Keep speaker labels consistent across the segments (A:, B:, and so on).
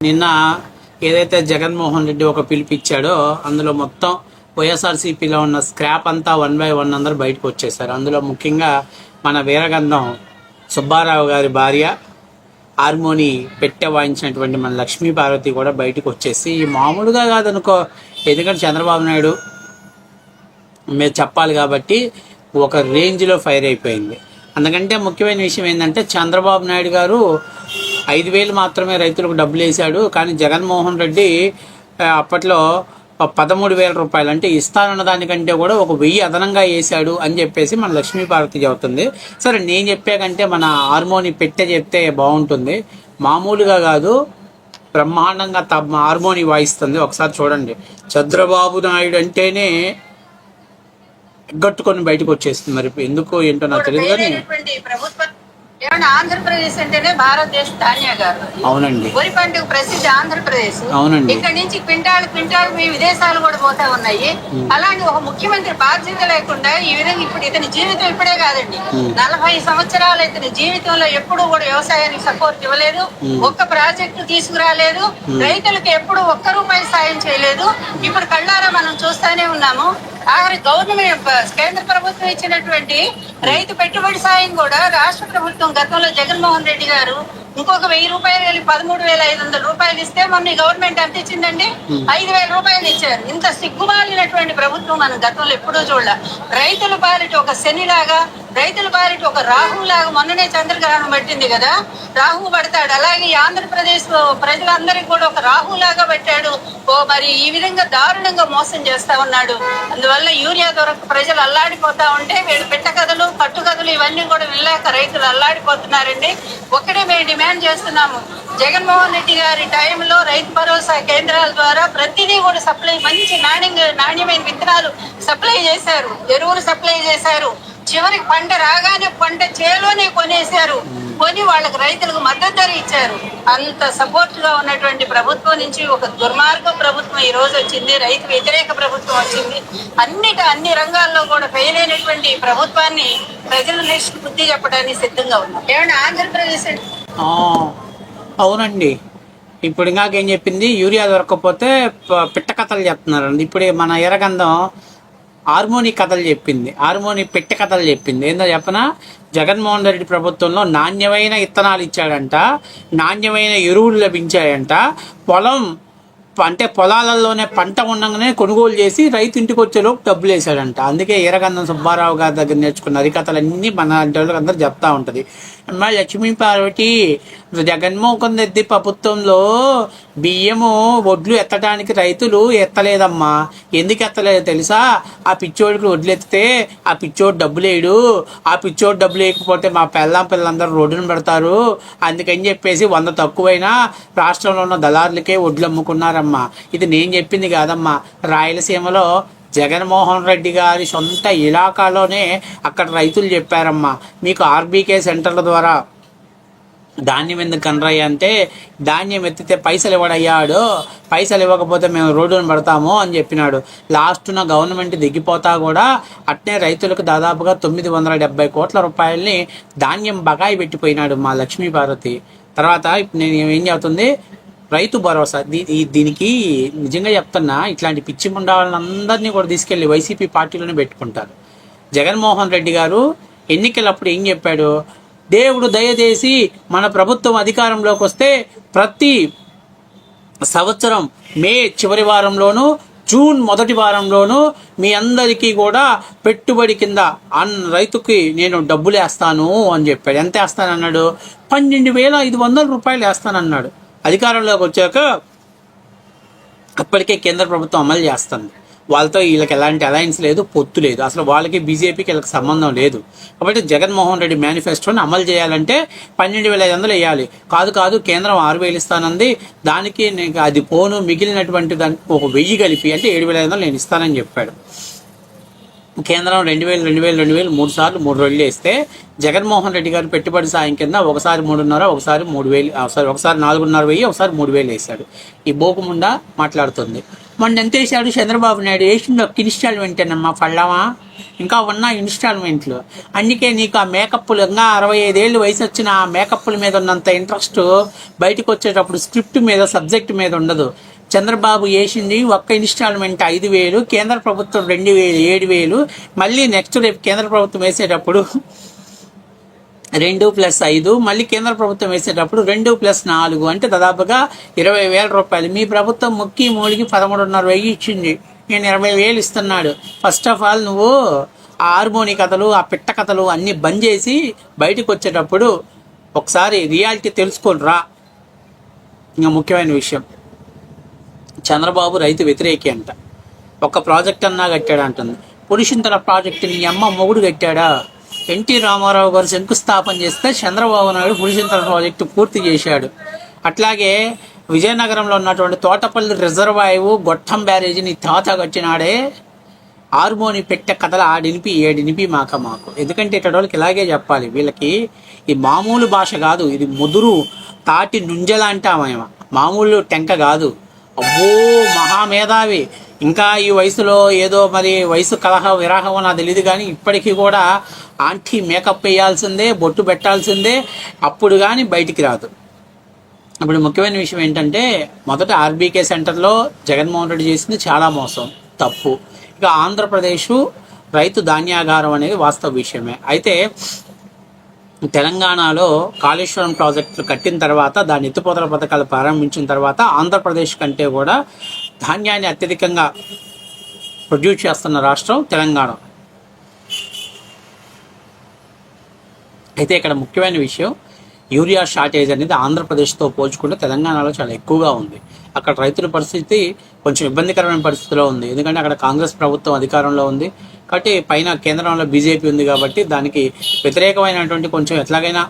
A: నిన్న ఏదైతే జగన్మోహన్ రెడ్డి ఒక పిలిపిచ్చాడో అందులో మొత్తం వైఎస్ఆర్సీపీలో ఉన్న స్క్రాప్ అంతా వన్ బై వన్ అందరు బయటకు వచ్చేసారు అందులో ముఖ్యంగా మన వీరగంధం సుబ్బారావు గారి భార్య హార్మోని పెట్టె వాయించినటువంటి మన లక్ష్మీ పార్వతి కూడా బయటకు వచ్చేసి మామూలుగా కాదనుకో ఎందుకంటే చంద్రబాబు నాయుడు మీరు చెప్పాలి కాబట్టి ఒక రేంజ్లో ఫైర్ అయిపోయింది. అందుకంటే ముఖ్యమైన విషయం ఏంటంటే చంద్రబాబు నాయుడు గారు ఐదు వేలు మాత్రమే రైతులకు డబ్బులు వేశాడు. కానీ జగన్మోహన్ రెడ్డి అప్పట్లో పదమూడు వేల రూపాయలు అంటే ఇస్తానన్న దానికంటే కూడా ఒక వెయ్యి అదనంగా వేశాడు అని చెప్పేసి మన లక్ష్మీపార్వతి చెబుతుంది. సరే నేను చెప్పాకంటే మన హార్మోని పెట్టే చెప్తే బాగుంటుంది. మామూలుగా కాదు బ్రహ్మాండంగా త హార్మోని వాయిస్తుంది. ఒకసారి చూడండి. చంద్రబాబు నాయుడు అంటేనే గట్టుకొని బయటకు వచ్చేస్తుంది. మరి ఎందుకు ఏంటో నాకు తెలియదు కానీ
B: ఏమన్నా ఆంధ్రప్రదేశ్ అంటేనే భారతదేశ ధాన్యాగారు
A: అవునండి.
B: వరి పంటకు ప్రసిద్ధి ఆంధ్రప్రదేశ్.
A: అవునండి.
B: ఇక్కడ నుంచి క్వింటాల్ క్వింటాల్ మీ విదేశాలు కూడా పోతా ఉన్నాయి. అలాంటి ఒక ముఖ్యమంత్రి బాధ్యత లేకుండా ఈ విధంగా ఇప్పుడు ఇతని జీవితం ఇప్పుడే కాదండి. నలభై సంవత్సరాలు ఇతని జీవితంలో ఎప్పుడూ కూడా వ్యవసాయానికి సపోర్ట్ ఇవ్వలేదు. ఒక్క ప్రాజెక్టు తీసుకురాలేదు. రైతులకు ఎప్పుడు ఒక్క రూపాయి సాయం చేయలేదు. ఇప్పుడు కళ్ళారా మనం చూస్తానే ఉన్నాము. ఆఖరి గవర్నమెంట్ కేంద్ర ప్రభుత్వం ఇచ్చినటువంటి రైతు పెట్టుబడి సాయం కూడా రాష్ట్ర ప్రభుత్వం గతంలో జగన్మోహన్ రెడ్డి గారు ఇంకొక వెయ్యి రూపాయలు వెళ్ళి పదమూడు వేల ఐదు వందల రూపాయలు ఇస్తే మొన్న గవర్నమెంట్ ఎంత ఇచ్చిందండి? ఐదు వేల రూపాయలు ఇచ్చారు. ఇంత సిగ్గుమాలినటువంటి ప్రభుత్వం మనం గతంలో ఎప్పుడూ చూడాల. రైతుల పాలిట ఒక శనిలాగా రైతుల బారిట ఒక రాహువు లాగా మొన్ననే చంద్రగ్రహణం పట్టింది కదా. రాహు పడతాడు. అలాగే ఆంధ్రప్రదేశ్ ప్రజలందరికీ కూడా ఒక రాహు లాగా పెట్టాడు. ఓ మరి ఈ విధంగా దారుణంగా మోసం చేస్తా ఉన్నాడు. అందువల్ల యూరియా దొరక ప్రజలు అల్లాడిపోతా ఉంటే వీళ్ళు పెట్ట కథలు పట్టు కథలు ఇవన్నీ కూడా వినలేక రైతులు అల్లాడిపోతున్నారండి. ఒక్కడే మేము డిమాండ్ చేస్తున్నాము. జగన్మోహన్ రెడ్డి గారి టైంలో రైతు భరోసా కేంద్రాల ద్వారా ప్రతిదీ కూడా సప్లై మంచి నాణ్యంగా నాణ్యమైన విత్తనాలు సప్లై చేశారు. ఎరువులు సప్లై చేశారు. చివరికి పంట రాగానే పంట చేలోనే కొనేశారు. కొని వాళ్ళకి రైతులకు మద్దతు ధర ఇచ్చారు. అంత సపోర్ట్గా ఉన్నటువంటి ప్రభుత్వం నుంచి ఒక దుర్మార్గ ప్రభుత్వం ఈ రోజు వచ్చింది. రైతు వ్యతిరేక ప్రభుత్వం వచ్చింది. అన్నిటి అన్ని రంగాల్లో కూడా ఫెయిల్ అయినటువంటి ప్రభుత్వాన్ని ప్రజలు నెక్స్ట్ బుద్ధి చెప్పడానికి సిద్ధంగా ఉన్నారు. ఏమంటే ఆంధ్రప్రదేశ్
A: అవునండి. ఇప్పుడు ఇంకాకేం చెప్పింది? యూరియా దొరకకపోతే ప- పిట్ట కథలు చెప్తున్నారండి. ఇప్పుడు మన ఎర్రగంధం హార్మోని కథలు చెప్పింది. హార్మోని పెట్టె కథలు చెప్పింది. ఏందో చెప్పనా? జగన్మోహన్ రెడ్డి ప్రభుత్వంలో నాణ్యమైన ఇత్తనాలు ఇచ్చాడంట. నాణ్యమైన ఎరువులు లభించాయంట. పొలం అంటే పొలాలలోనే పంట ఉండగానే కొనుగోలు చేసి రైతు ఇంటికి వచ్చేలోపు డబ్బులు వేశాడంట. అందుకే ఈరగంధం సుబ్బారావు గారి దగ్గర నేర్చుకున్న అరికథలన్నీ మన లాంటి వాళ్ళకి అందరూ చెప్తా ఉంటుంది. అమ్మా లక్ష్మీ పార్వతి జగన్మోహన్ రెడ్డి ప్రభుత్వంలో బియ్యము వడ్లు ఎత్తడానికి రైతులు ఎత్తలేదమ్మా. ఎందుకు ఎత్తలేదు తెలుసా? ఆ పిచ్చోడికి వడ్లు ఎత్తితే ఆ పిచ్చోడు డబ్బు లేడు. ఆ పిచ్చోడు డబ్బులు వేయకపోతే మా పెళ్ళాం పిల్లలందరూ రోడ్డున పెడతారు. అందుకని చెప్పేసి వంద తక్కువైనా రాష్ట్రంలో ఉన్న దళారులకే వడ్లు అమ్ముకున్నారమ్మా. ఇది నేను చెప్పింది కాదమ్మా. రాయలసీమలో జగన్మోహన్ రెడ్డి గారి సొంత ఇలాకాలోనే అక్కడ రైతులు చెప్పారమ్మా మీకు ఆర్బీకే సెంటర్ల ద్వారా ధాన్యం ఎందుకు కనరయ్య అంటే ధాన్యం ఎత్తితే పైసలు ఇవ్వడయ్యాడు పైసలు ఇవ్వకపోతే మేము రోడ్డును పడతాము అని చెప్పినాడు. లాస్ట్న గవర్నమెంట్ దిగిపోతా కూడా అట్నే రైతులకు దాదాపుగా తొమ్మిది వందల డెబ్బై కోట్ల రూపాయలని ధాన్యం బకాయి పెట్టిపోయినాడు మా లక్ష్మీపార్వతి తర్వాత ఇప్పుడు నేను ఏం చెబుతుంది రైతు భరోసా. దీ దీనికి నిజంగా చెప్తున్నా ఇట్లాంటి పిచ్చి ముండాలందరినీ కూడా తీసుకెళ్ళి వైసీపీ పార్టీలోనే పెట్టుకుంటారు. జగన్మోహన్ రెడ్డి గారు ఎన్నికలప్పుడు ఏం చెప్పాడు? దేవుడు దయచేసి మన ప్రభుత్వం అధికారంలోకి వస్తే ప్రతి సంవత్సరం మే చివరి వారంలోనూ జూన్ మొదటి వారంలోనూ మీ అందరికీ కూడా పెట్టుబడి కింద అన్ రైతుకి నేను డబ్బులు వేస్తాను అని చెప్పాడు. ఎంత వేస్తానన్నాడు? పన్నెండు వేల ఐదు వందల రూపాయలు వేస్తానన్నాడు. అధికారంలోకి వచ్చాక అప్పటికే కేంద్ర ప్రభుత్వం అమలు చేస్తుంది. వాళ్ళతో వీళ్ళకి ఎలాంటి అలయన్స్ లేదు పొత్తు లేదు. అసలు వాళ్ళకి బీజేపీకి వీళ్ళకి సంబంధం లేదు. కాబట్టి జగన్మోహన్ రెడ్డి మేనిఫెస్టోని అమలు చేయాలంటే పన్నెండు వేల ఐదు వందలు వేయాలి. కాదు కాదు కేంద్రం ఆరు వేలు ఇస్తానంది. దానికి అది పోను మిగిలినటువంటి దానికి ఒక వెయ్యి కలిపి అంటే ఏడు వేల ఐదు వందలు నేను ఇస్తానని చెప్పాడు. కేంద్రం రెండు వేలు రెండు వేలు రెండు వేలు మూడు సార్లు మూడు రోజులు వేస్తే జగన్మోహన్ రెడ్డి గారు పెట్టుబడి సాయం కింద ఒకసారి మూడున్నర ఒకసారి మూడు వేలు సారీ ఒకసారి నాలుగున్నర వెయ్యి ఒకసారి మూడు వేలు వేశాడు. ఈ బోకుముండా మాట్లాడుతుంది. మొన్న ఎంత వేసాడు చంద్రబాబు నాయుడు? వేసింది ఒక ఇన్స్టాల్మెంట్ అమ్మా పళ్ళమా ఇంకా ఉన్న ఇన్స్టాల్మెంట్లు. అందుకే నీకు ఆ మేకప్లు ఇంకా అరవై ఐదేళ్ళు వయసు వచ్చిన ఆ మేకప్ల మీద ఉన్నంత ఇంట్రెస్ట్ బయటకు వచ్చేటప్పుడు స్క్రిప్ట్ మీద సబ్జెక్ట్ మీద ఉండదు. చంద్రబాబు వేసింది ఒక్క ఇన్స్టాల్మెంట్ ఐదు వేలు కేంద్ర ప్రభుత్వం రెండు వేలు ఏడు వేలు. మళ్ళీ నెక్స్ట్ రేపు కేంద్ర ప్రభుత్వం వేసేటప్పుడు రెండు ప్లస్ ఐదు మళ్ళీ కేంద్ర ప్రభుత్వం వేసేటప్పుడు రెండు ప్లస్ నాలుగు. అంటే దాదాపుగా ఇరవై వేల రూపాయలు. మీ ప్రభుత్వం ముక్కి మూలికి పదమూడున్నర వెయ్యి ఇచ్చింది. నేను ఇరవై వేలు ఇస్తున్నాడు. ఫస్ట్ ఆఫ్ ఆల్ నువ్వు ఆ హార్మోని కథలు ఆ పిట్ట కథలు అన్నీ బంద్ చేసి బయటకు వచ్చేటప్పుడు ఒకసారి రియాలిటీ తెలుసుకొని రా. ఇంకా ముఖ్యమైన విషయం. చంద్రబాబు రైతు వ్యతిరేకి అంట. ఒక ప్రాజెక్ట్ అన్నా కట్టాడు అంటుంది. పురుషింతల ప్రాజెక్టు నీ అమ్మ మొగుడు కట్టాడా? ఎన్టీ రామారావు గారు శంకుస్థాపన చేస్తే చంద్రబాబు నాయుడు పురుషింతల ప్రాజెక్టు పూర్తి చేశాడు. అట్లాగే విజయనగరంలో ఉన్నటువంటి తోటపల్లి రిజర్వాయు గొట్టం బ్యారేజీ నీ తాత కట్టినాడే. హార్మోని పెట్టే కథలు ఆడినిపి ఏడినిపి మాక మాకు. ఎందుకంటే ఇక్కడ వాళ్ళకి ఇలాగే చెప్పాలి. వీళ్ళకి ఈ మామూలు భాష కాదు. ఇది ముదురు తాటి నుంజల అంటామేమ మామూలు టెంక కాదు. అబ్బో మహామేధావి. ఇంకా ఈ వయసులో ఏదో మరి వయసు కలహ విరాహం నాకు తెలియదు కానీ ఇప్పటికీ కూడా ఆంటీ మేకప్ వేయాల్సిందే బొట్టు పెట్టాల్సిందే అప్పుడు కానీ బయటికి రాదు. ఇప్పుడు ముఖ్యమైన విషయం ఏంటంటే మొదట ఆర్బీకే సెంటర్లో జగన్మోహన్ రెడ్డి చేసింది చాలా మోసం తప్పు. ఇక ఆంధ్రప్రదేశ్ రైతు ధాన్యాగారం అనేది వాస్తవ విషయమే. అయితే తెలంగాణలో కాళేశ్వరం ప్రాజెక్టులు కట్టిన తర్వాత దాని ఎత్తిపోతల పథకాలు ప్రారంభించిన తర్వాత ఆంధ్రప్రదేశ్ కంటే కూడా ధాన్యాన్ని అత్యధికంగా ప్రొడ్యూస్ చేస్తున్న రాష్ట్రం తెలంగాణ. అయితే ఇక్కడ ముఖ్యమైన విషయం యూరియా షార్టేజ్ అనేది ఆంధ్రప్రదేశ్తో పోల్చుకుంటే తెలంగాణలో చాలా ఎక్కువగా ఉంది. అక్కడ రైతుల పరిస్థితి కొంచెం ఇబ్బందికరమైన పరిస్థితిలో ఉంది. ఎందుకంటే అక్కడ కాంగ్రెస్ ప్రభుత్వం అధికారంలో ఉంది. కాబట్టి పైన కేంద్రంలో బీజేపీ ఉంది కాబట్టి దానికి వ్యతిరేకమైనటువంటి కొంచెం ఎట్లాగైనా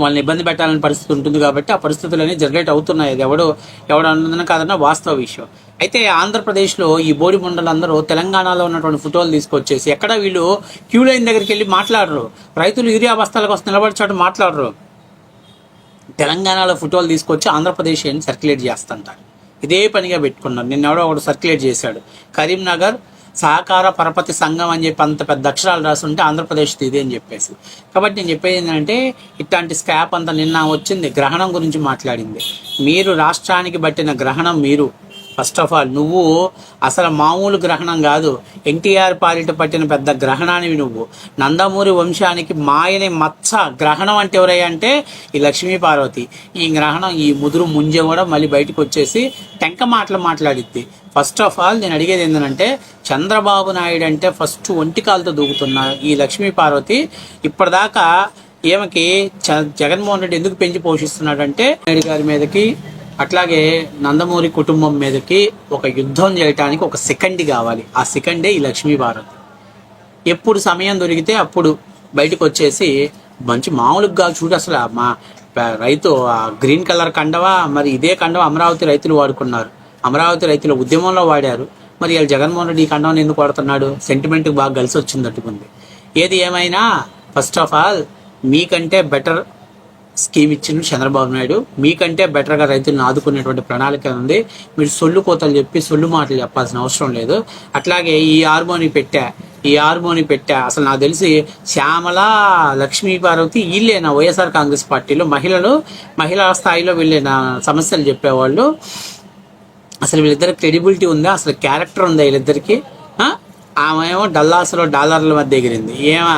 A: వాళ్ళని ఇబ్బంది పెట్టాలని పరిస్థితి ఉంటుంది కాబట్టి ఆ పరిస్థితులన్నీ జనరేట్ అవుతున్నాయి. అది ఎవడు ఎవడు అన్నదన కాదన్న వాస్తవ విషయం. అయితే ఆంధ్రప్రదేశ్లో ఈ బోడి ముండలందరూ తెలంగాణలో ఉన్నటువంటి ఫోటోలు తీసుకొచ్చేసి ఎక్కడ వీళ్ళు క్యూ లైన్ దగ్గరికి వెళ్ళి మాట్లాడరు? రైతులు యూరియా బస్తాల కోసం నిలబడి చోట మాట్లాడరు. తెలంగాణలో ఫోటోలు తీసుకొచ్చి ఆంధ్రప్రదేశ్ అని సర్క్యులేట్ చేస్తుంటారు. ఇదే పనిగా పెట్టుకున్నారు. నిన్న ఎవడో ఒకడు సర్క్యులేట్ చేశాడు. కరీంనగర్ సహకార పరపతి సంఘం అని చెప్పి అంత పెద్ద అక్షరాలు రాస్తుంటే ఆంధ్రప్రదేశ్ ఇది అని చెప్పేసి. కాబట్టి నేను చెప్పేది ఏంటంటే ఇట్లాంటి స్కాప్ అంత నిన్న వచ్చింది గ్రహణం గురించి మాట్లాడింది. మీరు రాష్ట్రానికి పట్టిన గ్రహణం మీరు. ఫస్ట్ ఆఫ్ ఆల్ నువ్వు అసలు మామూలు గ్రహణం కాదు. ఎన్టీఆర్ పాలిట పట్టిన పెద్ద గ్రహణానివి నువ్వు. నందమూరి వంశానికి మాయని మచ్చ గ్రహణం అంటే ఎవరయ్యా అంటే ఈ లక్ష్మీ పార్వతి. ఈ గ్రహణం ఈ ముదురు ముంజ కూడా మళ్ళీ బయటకు వచ్చేసి టెంక మాటలు మాట్లాడిద్ది. ఫస్ట్ ఆఫ్ ఆల్ నేను అడిగేది ఏంటంటే చంద్రబాబు నాయుడు అంటే ఫస్ట్ ఒంటికాలతో దూకుతున్న ఈ లక్ష్మీ పార్వతి ఇప్పటిదాకా ఈమెకి చ- జగన్మోహన్ రెడ్డి ఎందుకు పెంచి పోషిస్తున్నాడంటే నాయుడు గారి మీదకి అట్లాగే నందమూరి కుటుంబం మీదకి ఒక యుద్ధం చేయటానికి ఒక సెకండ్ కావాలి. ఆ సెకండే ఈ లక్ష్మీ భారత్. ఎప్పుడు సమయం దొరికితే అప్పుడు బయటకు వచ్చేసి మంచి మామూలుగా చూడు అసలు మా రైతు ఆ గ్రీన్ కలర్ కండవా మరి ఇదే కండవ అమరావతి రైతులు వాడుకున్నారు. అమరావతి రైతుల ఉద్యమంలో వాడారు. మరి వీళ్ళు జగన్మోహన్ రెడ్డి ఈ కండవని ఎందుకు వాడుతున్నాడు? సెంటిమెంట్కి బాగా కలిసి వచ్చింది అట్టుకుంది ఏది ఏమైనా ఫస్ట్ ఆఫ్ ఆల్ మీకంటే బెటర్ స్కీమ్ ఇచ్చిన చంద్రబాబు నాయుడు. మీకంటే బెటర్గా రైతులను ఆదుకునేటువంటి ప్రణాళిక ఉంది. మీరు సొల్లు కోతలు చెప్పి సొల్లు మాటలు చెప్పాల్సిన అవసరం లేదు. అట్లాగే ఈ హార్మోని పెట్టా ఈ హార్మోని పెట్టా. అసలు నాకు తెలిసి శ్యామల లక్ష్మీ పార్వతి వీళ్ళేనా? వైఎస్ఆర్ కాంగ్రెస్ పార్టీలో మహిళలు మహిళా స్థాయిలో వీళ్ళేనా? సమస్యలు చెప్పేవాళ్ళు. అసలు వీళ్ళిద్దరు క్రెడిబిలిటీ ఉందా? అసలు క్యారెక్టర్ ఉందా వీళ్ళిద్దరికి? ఆమె ఏమో డల్లాస్లో డాలర్ల మధ్య ఎగిరింది. ఏమో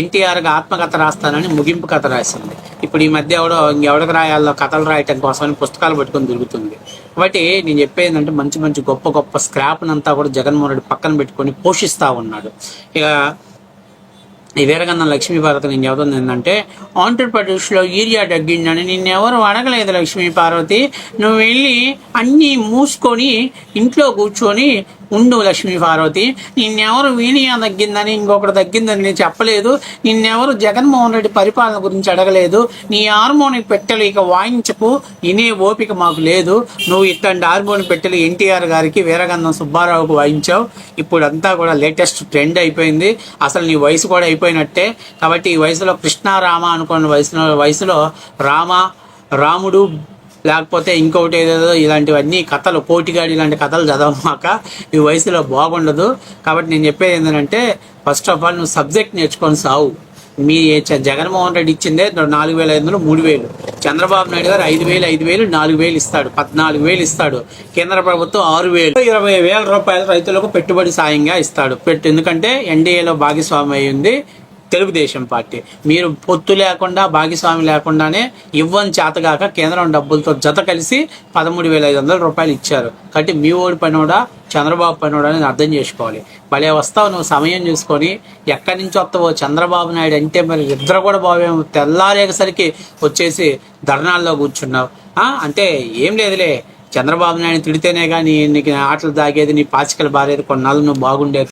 A: ఎన్టీఆర్గా ఆత్మకథ రాస్తానని ముగింపు కథ రాసింది. ఇప్పుడు ఈ మధ్య ఎవడో ఇంకెవడికి రాయాలో కథలు రాయటం కోసమని పుస్తకాలు పట్టుకొని దొరుకుతుంది కాబట్టి నేను చెప్పేదంటే మంచి మంచి గొప్ప గొప్ప స్క్రాప్నంతా కూడా జగన్మోహన్ రెడ్డి పక్కన పెట్టుకొని పోషిస్తూ ఉన్నాడు. ఇక ఈ వీరగంధం లక్ష్మీపార్వతి నేను చెబుతుంది ఏంటంటే ఆంధ్రప్రదేశ్లో యూరియా తగ్గిందని నిన్నెవరు అడగలేదు లక్ష్మీ పార్వతి. నువ్వు వెళ్ళి అన్నీ మూసుకొని ఇంట్లో కూర్చొని ఉండు లక్ష్మీ పార్వతి. నిన్నెవరు వీణియా తగ్గిందని ఇంకొకటి తగ్గిందని నేను చెప్పలేదు. నిన్నెవరు జగన్మోహన్ రెడ్డి పరిపాలన గురించి అడగలేదు. నీ హార్మోనిక్ పెట్టెలు ఇక వాయించకు. ఇనే ఓపిక మాకు లేదు. నువ్వు ఇట్లాంటి హార్మోనిక్ పెట్టెలు ఎన్టీఆర్ గారికి వీరగంధం సుబ్బారావుకు వాయించావు. ఇప్పుడు అంతా కూడా లేటెస్ట్ ట్రెండ్ అయిపోయింది. అసలు నీ వయసు కూడా అయిపోయినట్టే. కాబట్టి ఈ వయసులో కృష్ణ రామ అనుకున్న వయసులో వయసులో రామ రాముడు లేకపోతే ఇంకొకటి ఏదేదో ఇలాంటివన్నీ కథలు పోటీగాడి ఇలాంటి కథలు చదవమాక ఈ వయసులో బాగుండదు. కాబట్టి నేను చెప్పేది ఏంటంటే ఫస్ట్ ఆఫ్ ఆల్ నువ్వు సబ్జెక్ట్ నేర్చుకొని సావు. మీ జగన్మోహన్ రెడ్డి ఇచ్చిందే నాలుగు వేల ఐదు వందలు మూడు వేలు చంద్రబాబు నాయుడు గారు ఐదు వేలు ఐదు వేలు నాలుగు వేలు ఇస్తాడు. పద్నాలుగు వేలు ఇస్తాడు. కేంద్ర ప్రభుత్వం ఆరు వేలు. ఇరవై వేల రూపాయలు రైతులకు పెట్టుబడి సాయంగా ఇస్తాడు. పెట్టు ఎందుకంటే ఎన్డీఏలో భాగస్వామి అయి ఉంది తెలుగుదేశం పార్టీ. మీరు పొత్తు లేకుండా భాగస్వామి లేకుండానే ఇవ్వని చేతగాక కేంద్రం డబ్బులతో జత కలిసి పదమూడు వేల ఐదు వందల రూపాయలు ఇచ్చారు. కాబట్టి మీ ఓడి పనోడా చంద్రబాబు పనోడా అని అర్థం చేసుకోవాలి. భలే వస్తావు నువ్వు సమయం చూసుకొని. ఎక్కడి నుంచి వస్తావో చంద్రబాబు నాయుడు అంటే మరి ఇద్దరు కూడా బావేమో తెల్లారేసరికి వచ్చేసి ధర్నాల్లో కూర్చున్నావు. అంటే ఏం లేదులే. చంద్రబాబు నాయుడు తిడితేనే కానీ నీకు ఆటలు తాగేది నీ పాచికలు బారేది కొన్నాళ్ళు నువ్వు బాగుండేది.